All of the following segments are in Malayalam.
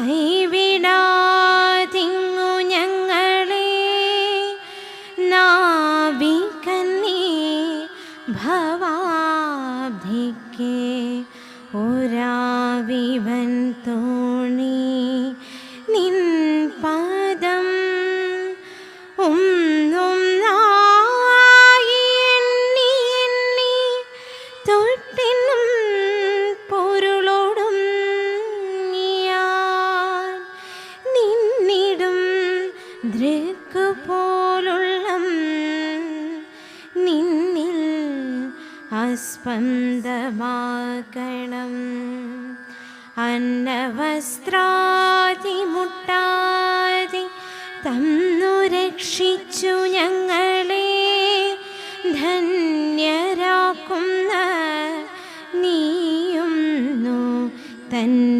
കൈവിടാതിങ്ങു ഞങ്ങളെ. നാവികന്നീ ഭവാബ്ധിക്ക്. ഒരാവിവൻ തോണി നിൻ പദം ദൃക്ക് പോലുള്ള നിന്നിൽ അസ്പന്ദമാകണം. അന്നവസ്ത്രാതി മുട്ടാതെ തന്നു രക്ഷിച്ചു ഞങ്ങളെ. ധന്യരാക്കുന്ന നീയുന്നു തന്നെ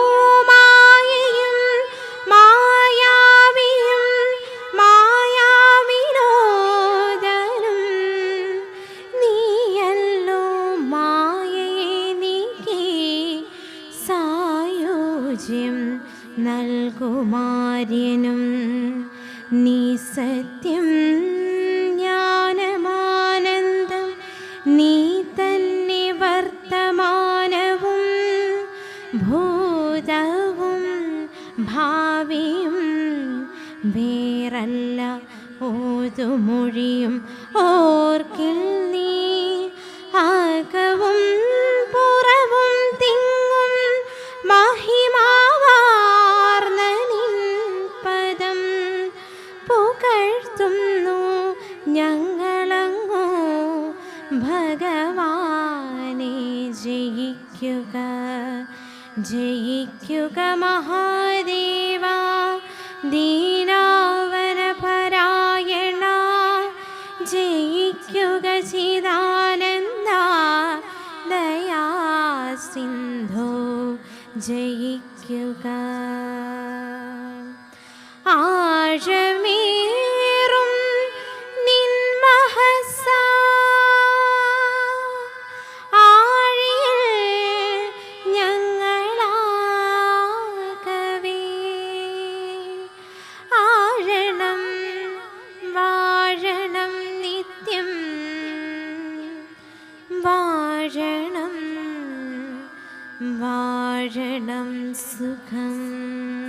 സായോജ്യം നൽകുമാര്യനും നീ സത്യം ജ്ഞാനമാനന്ദം നീ തന്നെ വർത്തമാനവും ഭൂതവും ഭാവിയും വേറല്ല ഓതുമൊഴിയും ഓർക്കിൽ നീ ജയിക്കുക ജയിക്കുക മഹാദേവ ദീനാവന പരായണ ജയിക്കുക ചിദാനന്ദ ദയാ സിന്ധു ജയിക്കുക. ആഴമേറും വാഴണം സുഖം.